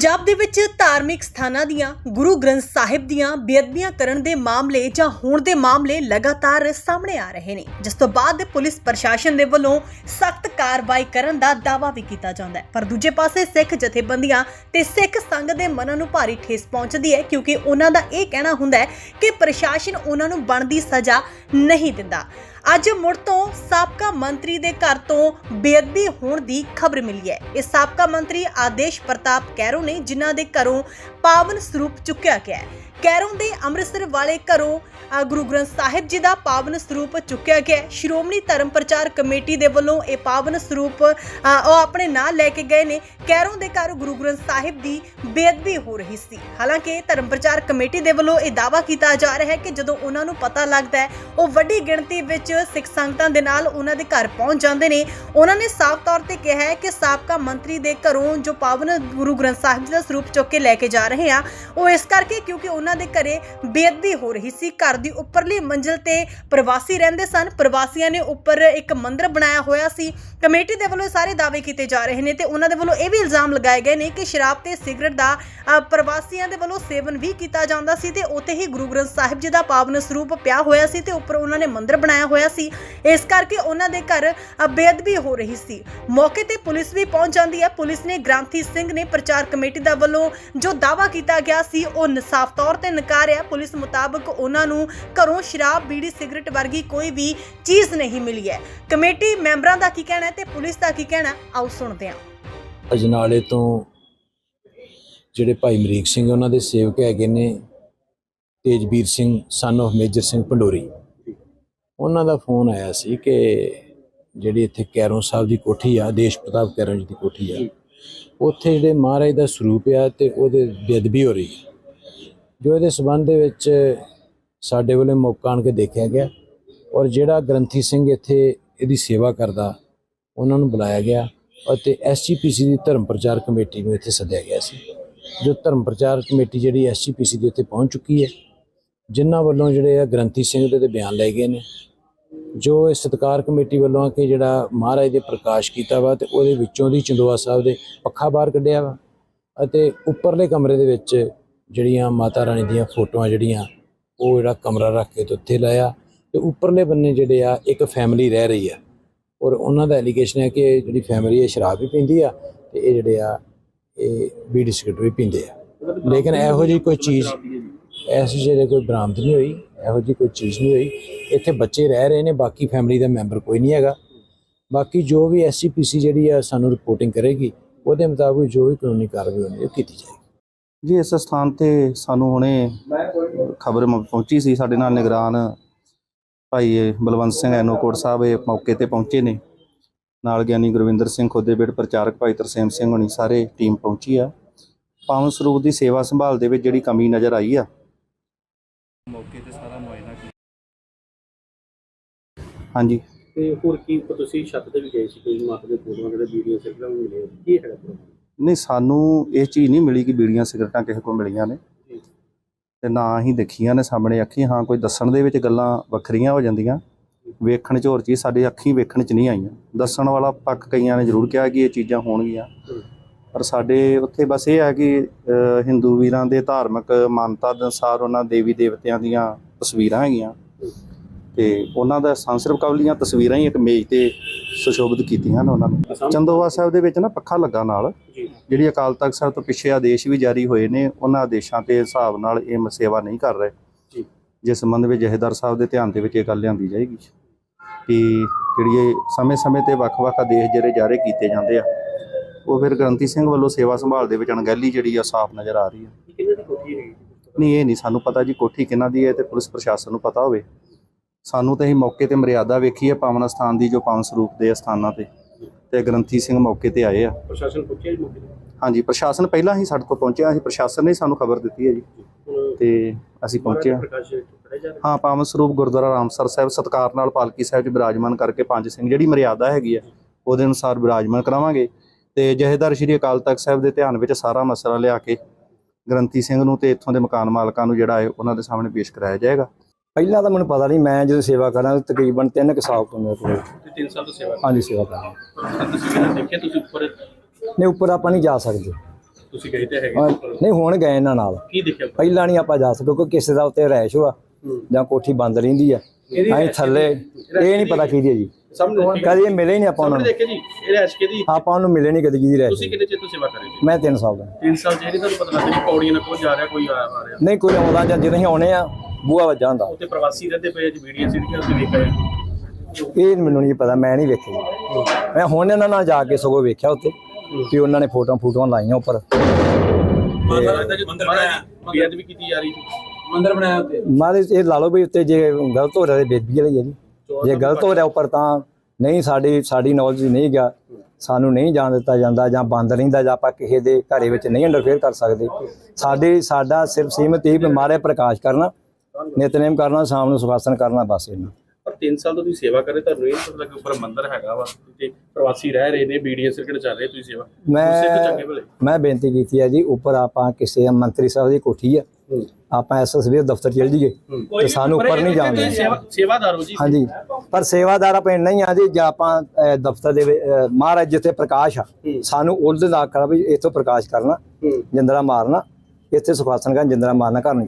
ਪੰਜਾਬ ਦੇ ਵਿੱਚ ਧਾਰਮਿਕ ਸਥਾਨਾਂ ਦੀਆਂ, ਗੁਰੂ ਗ੍ਰੰਥ ਸਾਹਿਬ ਦੀਆਂ ਬੇਅਦਬੀਆਂ ਕਰਨ ਦੇ ਮਾਮਲੇ ਜਾਂ ਹੋਣ ਦੇ ਮਾਮਲੇ ਲਗਾਤਾਰ ਸਾਹਮਣੇ ਆ ਰਹੇ ਨੇ, ਜਿਸ ਤੋਂ ਬਾਅਦ ਪੁਲਿਸ ਪ੍ਰਸ਼ਾਸਨ ਦੇ ਵੱਲੋਂ ਸਖਤ ਕਾਰਵਾਈ ਕਰਨ ਦਾ ਦਾਅਵਾ ਵੀ ਕੀਤਾ ਜਾਂਦਾ ਹੈ। ਪਰ ਦੂਜੇ ਪਾਸੇ ਸਿੱਖ ਜਥੇਬੰਦੀਆਂ ਤੇ ਸਿੱਖ ਸੰਘ ਦੇ ਮਨਾਂ ਨੂੰ ਭਾਰੀ ਠੇਸ ਪਹੁੰਚਦੀ ਹੈ, ਕਿਉਂਕਿ ਉਹਨਾਂ ਦਾ ਇਹ ਕਹਿਣਾ ਹੁੰਦਾ ਹੈ ਕਿ ਪ੍ਰਸ਼ਾਸਨ ਉਹਨਾਂ ਨੂੰ ਬਣਦੀ ਸਜ਼ਾ ਨਹੀਂ ਦਿੰਦਾ। ਅੱਜ ਮੁੜ ਤੋਂ ਸਾਬਕਾ ਮੰਤਰੀ ਦੇ ਘਰ ਤੋਂ ਬੇਅਦਬੀ ਹੋਣ ਦੀ ਖਬਰ ਮਿਲੀ ਹੈ। ਇਹ ਸਾਬਕਾ ਮੰਤਰੀ ਆਦੇਸ਼ ਪ੍ਰਤਾਪ ਕੈਰੋ ਨੇ ਜਿਨ੍ਹਾਂ ਦੇ ਘਰੋਂ ਪਾਵਨ ਸਰੂਪ ਚੁੱਕਿਆ ਗਿਆ ਹੈ। ਕੈਰੋਂ ਦੇ ਅੰਮ੍ਰਿਤਸਰ ਵਾਲੇ ਘਰੋਂ ਗੁਰੂ ਗ੍ਰੰਥ ਸਾਹਿਬ ਜੀ ਦਾ ਪਾਵਨ ਸਰੂਪ ਚੁੱਕਿਆ ਗਿਆ ਸ਼੍ਰੋਮਣੀ ਧਰਮ ਪ੍ਰਚਾਰ ਕਮੇਟੀ ਦੇ ਵੱਲੋਂ ਇਹ ਪਾਵਨ ਸਰੂਪ ਉਹ ਆਪਣੇ ਨਾਲ ਲੈ ਕੇ ਗਏ ਨੇ। ਕੈਰੋਂ ਦੇ ਘਰ ਗੁਰੂ ਗ੍ਰੰਥ ਸਾਹਿਬ ਦੀ ਬੇਅਦਬੀ ਹੋ ਰਹੀ ਸੀ। ਹਾਲਾਂਕਿ ਧਰਮ ਪ੍ਰਚਾਰ ਕਮੇਟੀ ਦੇ ਵੱਲੋਂ ਇਹ ਦਾਅਵਾ ਕੀਤਾ ਜਾ ਰਿਹਾ ਹੈ ਕਿ ਜਦੋਂ ਉਹਨਾਂ ਨੂੰ ਪਤਾ ਲੱਗਦਾ ਹੈ, ਉਹ ਵੱਡੀ ਗਿਣਤੀ ਵਿੱਚ ਸਿੱਖ ਸੰਗਤਾਂ ਦੇ ਨਾਲ ਉਹਨਾਂ ਦੇ ਘਰ ਪਹੁੰਚ ਜਾਂਦੇ ਨੇ। ਉਹਨਾਂ ਨੇ ਸਾਫ਼ ਤੌਰ ਤੇ ਕਿਹਾ ਹੈ ਕਿ ਸਾਬਕਾ ਮੰਤਰੀ ਦੇ ਘਰੋਂ ਜੋ ਪਾਵਨ ਗੁਰੂ ਗ੍ਰੰਥ ਸਾਹਿਬ ਜੀ ਦਾ ਸਰੂਪ ਚੁੱਕ ਕੇ ਲੈ ਕੇ ਜਾ ਰਹੇ ਆ, ਉਹ ਇਸ ਕਰਕੇ ਕਿਉਂਕਿ ਉਹਨਾਂ ਦੇ ਘਰੇ ਬੇਅਦਬੀ ਹੋ ਰਹੀ ਸੀ। ਘਰ ਦੀ ਉੱਪਰਲੀ ਮੰਜ਼ਿਲ ਤੇ ਪ੍ਰਵਾਸੀ ਰਹਿੰਦੇ ਸਨ। ਪ੍ਰਵਾਸੀਆਂ ਨੇ ਉੱਪਰ ਇੱਕ ਮੰਦਿਰ ਬਣਾਇਆ ਹੋਇਆ ਸੀ। ਕਮੇਟੀ ਦੇ ਵੱਲੋਂ ਇਹ ਸਾਰੇ ਦਾਅਵੇ ਕੀਤੇ ਜਾ ਰਹੇ ਨੇ ਤੇ ਉਹਨਾਂ ਦੇ ਵੱਲੋਂ ਇਹ ਵੀ ਇਲਜ਼ਾਮ ਲਗਾਏ ਗਏ ਨੇ ਕਿ ਸ਼ਰਾਬ ਤੇ ਸਿਗਰਟ ਦਾ ਪ੍ਰਵਾਸੀਆਂ ਦੇ ਵੱਲੋਂ ਸੇਵਨ ਵੀ ਕੀਤਾ ਜਾਂਦਾ ਸੀ ਤੇ ਉੱਥੇ ਹੀ ਗੁਰੂ ਗ੍ਰੰਥ ਸਾਹਿਬ ਜੀ ਦਾ ਪਾਵਨ ਸਰੂਪ ਪਿਆ ਹੋਇਆ ਸੀ ਤੇ ਉੱਪਰ ਉਹਨਾਂ ਨੇ ਮੰਦਿਰ ਬਣਾਇਆ ਹੋਇਆ ਸੀ। ਇਸ ਕਰਕੇ ਉਹਨਾਂ ਦੇ ਘਰ ਬੇਅਦਬੀ ਹੋ ਰਹੀ ਸੀ। ਮੌਕੇ ਤੇ ਪੁਲਿਸ ਵੀ ਪਹੁੰਚ ਜਾਂਦੀ ਹੈ। ਪੁਲਿਸ ਨੇ ਗ੍ਰਾਂਥੀ ਸਿੰਘ ਨੇ ਪ੍ਰਚਾਰ ਕਮੇਟੀ ਦਾ ਵੱਲੋਂ ਜੋ ਦਾਅਵਾ ਕੀਤਾ ਗਿਆ ਸੀ, ਉਹ ਸਾਫ਼ ਤੌਰ ਤੇ ਨਕਾਰਿਆ ਪੁਲਿਸ ਮੁਤਾਬਕ ਉਹਨਾਂ ਨੂੰ ਘਰੋਂ ਸ਼ਰਾਬ, ਬੀੜੀ, ਸਿਗਰਟ ਵਰਗੀ ਕੋਈ ਵੀ ਚੀਜ਼ ਨਹੀਂ ਮਿਲੀ ਹੈ। ਕਮੇਟੀ ਮੈਂਬਰਾਂ ਦਾ ਕੀ ਕਹਿਣਾ ਹੈ ਤੇ ਪੁਲਿਸ ਦਾ ਕੀ ਕਹਿਣਾ ਆਓ ਸੁਣਦੇ ਹਾਂ। ਅਜਨਾਲੇ ਤੋਂ ਜਿਹੜੇ ਭਾਈ ਮਰੀਕ ਸਿੰਘ, ਉਹਨਾਂ ਦੇ ਸੇਵਕ ਹੈਗੇ ਨੇ Tejveer Singh son of Major Singh Pandori ਉਹਨਾਂ ਦਾ ਫੋਨ ਆਇਆ ਸੀ ਕਿ ਜਿਹੜੀ ਇੱਥੇ ਕੈਰੋਂ ਸਾਹਿਬ ਦੀ ਕੋਠੀ ਆ ਦੇਸ਼ ਪ੍ਰਤਾਪ ਕੈਰੋਂ ਜੀ ਦੀ ਕੋਠੀ ਆ। ਉੱਥੇ ਜਿਹੜੇ ਮਹਾਰਾਜ ਦਾ ਸਰੂਪ ਆ ਤੇ ਉਹਦੇ ਬੇਅਦਬੀ ਹੋ ਰਹੀ ਹੈ ਜੋ ਇਹਦੇ ਸਬੰਧ ਦੇ ਵਿੱਚ ਸਾਡੇ ਵੱਲੋਂ ਮੌਕਾ ਆਣ ਕੇ ਦੇਖਿਆ ਗਿਆ ਔਰ ਜਿਹੜਾ ਗ੍ਰੰਥੀ ਸਿੰਘ ਇੱਥੇ ਇਹਦੀ ਸੇਵਾ ਕਰਦਾ ਉਹਨਾਂ ਨੂੰ ਬੁਲਾਇਆ ਗਿਆ ਅਤੇ ਐਸਜੀਪੀਸੀ ਦੀ ਧਰਮ ਪ੍ਰਚਾਰ ਕਮੇਟੀ ਨੂੰ ਇੱਥੇ ਸੱਦਿਆ ਗਿਆ ਸੀ। ਜੋ ਧਰਮ ਪ੍ਰਚਾਰ ਕਮੇਟੀ ਜਿਹੜੀ ਐਸਜੀਪੀਸੀ ਦੇ ਉੱਤੇ ਪਹੁੰਚ ਚੁੱਕੀ ਹੈ ਜਿਨ੍ਹਾਂ ਵੱਲੋਂ ਜਿਹੜੇ ਆ ਗ੍ਰੰਥੀ ਸਿੰਘ ਦੇ ਤੇ ਬਿਆਨ ਲਏ ਗਏ ਨੇ। ਜੋ ਇਹ ਸਤਕਾਰ ਕਮੇਟੀ ਵੱਲੋਂ ਕਿ ਜਿਹੜਾ ਮਹਾਰਾਜ ਦੇ ਪ੍ਰਕਾਸ਼ ਕੀਤਾ ਵਾ ਤੇ ਉਹਦੇ ਵਿੱਚੋਂ ਦੀ ਚੰਦੋਆ ਸਾਹਿਬ ਦੇ ਪੱਖਾ ਬਾਹਰ ਕੱਢਿਆ ਵਾ ਅਤੇ ਉੱਪਰਲੇ ਕਮਰੇ ਦੇ ਵਿੱਚ ਜਿਹੜੀਆਂ ਮਾਤਾ ਰਾਣੀ ਦੀਆਂ ਫੋਟੋਆਂ ਜਿਹੜੀਆਂ, ਉਹ ਜਿਹੜਾ ਕਮਰਾ ਰੱਖ ਕੇ ਤੇ ਉੱਥੇ ਲਾਇਆ ਤੇ ਉੱਪਰਲੇ ਬੰਨੇ ਜਿਹੜੇ ਆ, ਇੱਕ ਫੈਮਿਲੀ ਰਹਿ ਰਹੀ ਆ। ਔਰ ਉਹਨਾਂ ਦਾ ਐਲੀਗੇਸ਼ਨ ਹੈ ਕਿ ਜਿਹੜੀ ਫੈਮਿਲੀ ਹੈ ਸ਼ਰਾਬ ਵੀ ਪੀਂਦੀ ਆ ਤੇ ਇਹ ਜਿਹੜੇ ਆ, ਇਹ ਬੀੜੀ ਸਿਗਰਟ ਵੀ ਪੀਂਦੇ ਆ। ਲੇਕਿਨ ਇਹੋ ਜਿਹੀ ਕੋਈ ਚੀਜ਼ ਐਸੀ ਜਿਹੜੇ ਕੋਈ ਬਰਾਮਦ ਨਹੀਂ ਹੋਈ। ਇਹੋ ਜਿਹੀ ਕੋਈ ਚੀਜ਼ ਨਹੀਂ ਹੋਈ। ਇੱਥੇ ਬੱਚੇ ਰਹਿ ਰਹੇ ਨੇ ਬਾਕੀ ਫੈਮਿਲੀ ਦਾ ਮੈਂਬਰ ਕੋਈ ਨਹੀਂ ਹੈਗਾ। ਬਾਕੀ ਜੋ ਵੀ ਐਸਜੀਪੀਸੀ ਜਿਹੜੀ ਆ ਸਾਨੂੰ ਰਿਪੋਰਟਿੰਗ ਕਰੇਗੀ ਉਹਦੇ ਮੁਤਾਬਕ ਜੋ ਵੀ ਕਾਨੂੰਨੀ ਕਾਰਵਾਈ ਹੋਣੀ ਉਹ ਕੀਤੀ ਜਾਏਗੀ। ਜੀ ਇਸ ਸਥਾਨ ਤੇ ਸਾਨੂੰ ਹੁਣੇ ਖਬਰ ਪਹੁੰਚੀ ਸੀ। ਸਾਡੇ ਨਾਲ ਨਿਗਰਾਨ ਭਾਈ ਬਲਵੰਤ ਸਿੰਘ ਐਨੋਕੋਟ ਸਾਹਿਬ ਇਹ ਮੌਕੇ ਤੇ ਪਹੁੰਚੇ ਨੇ। ਨਾਲ ਗਿਆਨੀ ਗੁਰਵਿੰਦਰ ਸਿੰਘ ਖੋਦੇਬੇੜ ਪ੍ਰਚਾਰਕ ਭਾਈ ਤਰਸੇਮ ਸਿੰਘ ਹੋਣੀ ਸਾਰੇ ਟੀਮ ਪਹੁੰਚੀ ਆ। ਪਾਵਨ ਸਰੂਪ ਦੀ ਸੇਵਾ ਸੰਭਾਲ ਦੇ ਵਿੱਚ ਜਿਹੜੀ ਕਮੀ ਨਜ਼ਰ ਆਈ ਆ। ਮੌਕੇ ਤੇ ਹਾਂਜੀ। ਤੇ ਹੋਰ ਕੀ ਤੁਸੀਂ ਛੱਤ ਤੇ ਵੀ ਗਏ ਸੀ ਕੋਈ ਮਾਤਾ ਦੇ ਫੋਟੋਆਂ ਕਿਤੇ ਵੀਡੀਓ ਸਿੱਖਣਾ ਵੀ ਮਿਲੇ ਕੀ ਹੈਗਾ? ਨਹੀਂ ਸਾਨੂੰ ਇਹ ਚੀਜ਼ ਨਹੀਂ ਮਿਲੀ ਕਿ ਬੀੜੀਆਂ ਸਿਗਰਟਾਂ ਕਿਸੇ ਕੋਲ ਮਿਲੀਆਂ ਨੇ। ਤੇ ਨਾ ਹੀ ਦੇਖੀਆਂ ਨੇ ਸਾਹਮਣੇ ਅੱਖੀ ਹਾਂ ਕੋਈ ਦੱਸਣ ਦੇ ਵਿੱਚ ਗੱਲਾਂ ਵੱਖਰੀਆਂ ਹੋ ਜਾਂਦੀਆਂ। ਵੇਖਣ 'ਚ ਹੋਰ ਚੀਜ਼ ਸਾਡੇ ਅੱਖੀ ਵੇਖਣ 'ਚ ਨਹੀਂ ਆਈਆਂ। ਦੱਸਣ ਵਾਲਾ ਪੱਖ ਕਈਆਂ ਨੇ ਜ਼ਰੂਰ ਕਿਹਾ ਕਿ ਇਹ ਚੀਜ਼ਾਂ ਹੋਣਗੀਆਂ। ਪਰ ਸਾਡੇ ਉੱਥੇ ਬਸ ਇਹ ਹੈ ਕਿ ਹਿੰਦੂ ਵੀਰਾਂ ਦੇ ਧਾਰਮਿਕ ਮਾਨਤਾ ਦੇ ਅਨੁਸਾਰ ਉਹਨਾਂ ਦੇਵੀ ਦੇਵਤਿਆਂ ਦੀਆਂ ਤਸਵੀਰਾਂ ਹੈਗੀਆਂ। ਤੇ ਉਹਨਾਂ ਦਾ ਸੰਸਰਵ ਕਵਲੀਆਂ ਤਸਵੀਰਾਂ ਹੀ ਇੱਕ ਮੇਜ਼ ਤੇ ਸੁਸ਼ੋਭਿਤ ਕੀਤੀਆਂ ਨੇ ਉਹਨਾਂ ਨੂੰ। ਚੰਦੋਵਾ ਸਾਹਿਬ ਦੇ ਵਿੱਚ ਨਾ ਪੱਖਾ ਲੱਗਾ ਨਾਲ। ਜਿਹੜੀ ਅਕਾਲ ਤਖਤ ਸਾਹਿਬ ਤੋਂ ਪਿੱਛੇ ਆਦੇਸ਼ ਵੀ ਜਾਰੀ ਹੋਏ ਨੇ ਉਹਨਾਂ ਆਦੇਸ਼ਾਂ ਦੇ ਹਿਸਾਬ ਨਾਲ ਇਹ ਸੇਵਾ ਨਹੀਂ ਕਰ ਰਹੇ। ਜੀ। ਜਿਸ ਸੰਬੰਧ ਵਿੱਚ ਜਹੇਦਾਰ ਸਾਹਿਬ ਦੇ ਧਿਆਨ ਦੇ ਵਿੱਚ ਇਹ ਗੱਲ ਲਿਆਂਦੀ ਜਾਏਗੀ। ਕਿ ਜਿਹੜੀ ਸਮੇਂ-ਸਮੇਂ ਤੇ ਵੱਖ-ਵੱਖ ਆਦੇਸ਼ ਜਿਹੜੇ ਜਾਰੀ ਕੀਤੇ ਜਾਂਦੇ ਆ ਉਹ ਫਿਰ ਗ੍ਰੰਥੀ ਸਿੰਘ ਵੱਲੋਂ ਸੇਵਾ ਸੰਭਾਲ ਦੇ ਵਿੱਚ ਅਣਗਹਿਲੀ ਜਿਹੜੀ ਆ ਸਾਫ਼ ਨਜ਼ਰ ਆ ਰਹੀ ਹੈ ਨਹੀਂ ਇਹ ਨਹੀਂ ਸਾਨੂੰ ਪਤਾ ਜੀ ਕੋਠੀ ਕਿਹਨਾਂ ਦੀ ਹੈ ਤੇ ਪੁਲਿਸ ਪ੍ਰਸ਼ਾਸਨ ਨੂੰ ਪਤਾ ਹੋਵੇ। ਸਾਨੂੰ ਤੇ ਅਸੀਂ ਮੌਕੇ ਤੇ ਮਰਿਆਦਾ ਵੇਖੀ ਹੈ ਪਾਵਨ ਸਥਾਨ ਦੀ ਜੋ ਪਾਵਨ ਸਰੂਪ ਦੇ ਸਥਾਨਾਂ ਤੇ। ਤੇ ਗ੍ਰੰਥੀ ਸਿੰਘ ਮੌਕੇ ਤੇ ਆਏ ਆ। ਪ੍ਰਸ਼ਾਸਨ ਪੁੱਛਿਆ ਜੀ ਮੌਕੇ ਤੇ? ਹਾਂਜੀ ਪ੍ਰਸ਼ਾਸਨ ਪਹਿਲਾਂ ਹੀ ਸਾਡੇ ਕੋਲ ਪਹੁੰਚਿਆ। ਸੀ ਪ੍ਰਸ਼ਾਸਨ ਨੇ ਸਾਨੂੰ ਖਬਰ ਦਿੱਤੀ ਹੈ ਜੀ। ਤੇ ਅਸੀਂ ਪਹੁੰਚੇ ਹਾਂ। ਹਾਂ ਪਾਵਨ ਸਰੂਪ ਗੁਰਦੁਆਰਾ ਰਾਮਸਰ ਸਾਹਿਬ ਸਤਕਾਰ ਨਾਲ ਪਾਲਕੀ ਸਾਹਿਬ 'ਚ ਬਿਰਾਜਮਾਨ ਕਰਕੇ ਪੰਜ ਸਿੰਘ ਜਿਹੜੀ ਮਰਿਆਦਾ ਹੈਗੀ ਆ ਉਹਦੇ ਅਨੁਸਾਰ ਬਿਰਾਜਮਾਨ ਕਰਾਵਾਂਗੇ। ਤੇ ਜਹੇਦਾਰ ਸ਼੍ਰੀ ਅਕਾਲ ਤਖਤ ਸਾਹਿਬ ਦੇ ਧਿਆਨ ਵਿੱਚ ਸਾਰਾ ਮਸਲਾ ਲਿਆ ਕੇ ਗ੍ਰੰਥੀ ਸਿੰਘ ਨੂੰ ਤੇ ਇੱਥੋਂ ਦੇ ਮਕਾਨ ਮਾਲਕਾਂ ਨੂੰ ਜਿਹੜਾ ਹੈ ਉਹਨਾਂ ਦੇ ਸਾਹਮਣੇ ਪੇਸ਼ ਕਰਾਇਆ ਜਾਏਗਾ। ਪਹਿਲਾਂ ਤਾਂ ਮੈਨੂੰ ਪਤਾ ਨਹੀਂ ਮੈਂ ਜਦੋਂ ਸੇਵਾ ਕਰਾਂ ਤਕਰੀਬਨ 3 ਕੁ ਸਾਲ ਤੋਂ ਮੇਰੇ ਕੋਲ। ਤੇ 3 ਸਾਲ ਤੋਂ ਸੇਵਾ ਹਾਂਜੀ ਸੇਵਾ ਕਰਾਂ ਕਰ ਤਸਵੀਰਾਂ ਦੇਖਿਆ ਤੁਸੀਂ ਉੱਪਰ? ਨਹੀਂ ਉੱਪਰ ਆਪਾਂ ਨਹੀਂ ਜਾ ਸਕਦੇ। ਤੁਸੀਂ ਗਏ ਤੇ ਹੈਗੇ ਹਾਂ, ਉੱਪਰ। ਨਹੀਂ ਹੁਣ ਗਏ ਇਹਨਾਂ ਨਾਲ। ਕੀ ਦੇਖਿਆ ਉੱਪਰ? ਪਹਿਲਾਂ ਨਹੀਂ ਆਪਾਂ ਜਾ ਸਕਦੇ ਕਿਉਂਕਿ ਕਿਸੇ ਦਾ ਉੱਤੇ ਰੈਸ਼ ਹੋਆ ਹੂੰ। ਜਾਂ ਕੋਠੀ ਬੰਦ ਰਹਿੰਦੀ ਆ। ਅਸੀਂ ਥੱਲੇ ਇਹ ਨਹੀਂ ਪਤਾ ਕਿਹਦੀ ਹੈ ਜੀ। ਸਾਹਮਣੇ ਦੇਖੀ ਕਦੀ ਇਹ ਮਿਲੇ ਨਹੀਂ ਆਪਾਂ ਉਹਨਾਂ ਸਾਹਮਣੇ ਨੂੰ। ਦੇਖੇ ਜੀ। ਇਹ ਰੈਸ਼ ਦੀ ਆਪਾਂ ਉਹਨੂੰ ਮਿਲੇ ਨਹੀਂ ਕਦੀ ਕਿਹਦੀ ਰੈਸ਼ ਤੁਸੀਂ ਕਿੰਨੇ ਚਿਰ ਤੋਂ ਸੇਵਾ ਕਰ ਰਹੇ ਜੀ ਮੈਂ 3 ਸਾਲ ਦਾ 3 ਸਾਲ ਨਹੀਂ ਤੁਹਾਨੂੰ ਪਤਾ ਲੱਗਦਾ ਕਿ ਪੌੜੀਆਂ ਨਾਲ ਕੋਈ ਜਾ ਰਿਹਾ ਕੋਈ ਆ ਆ ਰਿਹਾ। ਨਹੀਂ ਕੋਈ ਆਉਂਦਾ ਜਾਂ ਜਦੋਂ ਅਸੀਂ ਆਉਣੇ ਆ ਬੂਹਾ ਵੱਜਾ ਹੁੰਦਾ। ਉੱਥੇ ਪ੍ਰਵਾਸੀ ਰਹਿੰਦੇ ਪਏ ਜੀ ਵੀਡੀਓ ਸਿੱਧੀਆਂ ਤੁਸੀਂ ਵੇਖ ਰਹੇ ਇਹ ਮੈਨੂੰ ਨਹੀਂ ਪਤਾ ਮੈਂ ਨਹੀਂ ਵੇਖਿਆ ਜੀ। ਮੈਂ ਹੁਣ ਇਹਨਾਂ ਨਾਲ ਜਾ ਕੇ ਸਗੋਂ ਵੇਖਿਆ ਉੱਤੇ ਕਿ ਉਹਨਾਂ ਨੇ ਫੋਟੋਆਂ ਫੋਟੋਆਂ ਲਾਈਆਂ ਉੱਪਰ। ਮਾਤਾ ਲੱਗਦਾ ਜੀ ਮੰਦਰ ਬਣਾਇਆ। ਬੇਅਦ ਵੀ ਕੀਤੀ ਜਾ ਰਹੀ ਮੰਦਰ ਬਣਾਇਆ ਉੱਤੇ ਮਾਰੇ ਇਹ ਲਾ ਲਓ ਵੀ ਉੱਤੇ ਜੇ ਗਲਤ ਹੋ ਰਿਹਾ ਤੇ ਬੇਦਬੀ ਵਾਲੀ ਹੈ ਜੀ। ਜੇ ਗਲਤ ਹੋ ਰਿਹਾ ਉੱਪਰ ਤਾਂ ਨਹੀਂ ਸਾਡੀ ਸਾਡੀ ਨੌਲੇਜ ਨਹੀਂ ਗਿਆ। ਸਾਨੂੰ ਨਹੀਂ ਜਾਣ ਦਿੱਤਾ ਜਾਂਦਾ ਜਾਂ ਬੰਦ ਰਹਿੰਦਾ ਜਾਂ ਆਪਾਂ ਕਿਸੇ ਦੇ ਘਰੇ ਵਿੱਚ ਨਹੀਂ ਇੰਟਰਫੇਅਰ ਕਰ ਸਕਦੇ। ਸਾਡੇ ਸਾਡਾ ਸਿਰਫ ਸੀਮਤ ਹੀ ਮਾਰੇ ਪ੍ਰਕਾਸ਼ ਕਰਨਾ। ਨਿਤਨੇਮ ਕਰਨਾ ਸ਼ਾਮ ਨੂੰ ਸੁਖਾਸਨ ਕਰਨਾ ਬਸ ਇਹਨਾਂ ਪਰ 3 ਸਾਲ ਤੋਂ ਤੁਸੀਂ ਸੇਵਾ ਕਰ ਰਹੇ ਤੁਹਾਨੂੰ ਇਹ ਪਤਾ ਲੱਗਾ ਉੱਪਰ ਮੰਦਰ ਹੈਗਾ ਵਾ ਤੇ ਪ੍ਰਵਾਸੀ ਰਹਿ ਰਹੇ ਨੇ ਬੀਡੀਐਸ ਸਰਕਟ ਚੱਲ ਰਹੀ ਤੁਸੀਂ ਸੇਵਾ? ਮੈਂ ਮੈਂ ਬੇਨਤੀ ਕੀਤੀ ਹੈ ਜੀ ਉੱਪਰ ਆਪਾਂ ਕਿਸੇ ਮੰਤਰੀ ਸਾਹਿਬ ਦੀ ਕੋਠੀ ਆ ਆਪਾਂ ਐਸਐਸਬੀ ਦਫ਼ਤਰ ਚਲ ਜੀਏ ਤੇ ਸਾਨੂੰ ਉੱਪਰ ਨਹੀਂ ਜਾਣ ਸੇਵਾ ਸੇਵਾਦਾਰ ਹੋ ਜੀ। ਹਾਂਜੀ ਪਰ ਸੇਵਾਦਾਰ ਆਪਾਂ ਇੰਨਾ ਹੀ ਆ ਜੀ ਜੇ ਆਪਾਂ ਦਫ਼ਤਰ ਦੇ ਮਹਾਰਾਜ ਜਿੱਥੇ ਪ੍ਰਕਾਸ਼ ਆ ਸਾਨੂੰ ਉਹਦੇ ਦਾ ਆਖਣਾ ਵੀ ਇੱਥੋਂ ਪ੍ਰਕਾਸ਼ ਕਰਨਾ ਜਿੰਦਰਾ ਮਾਰਨਾ ਇੱਥੇ ਸੁਖਾਸਨ ਕਰਨ ਜਿੰਦਰਾ ਮਾਰਨਾ ਘਰ ਨੂੰ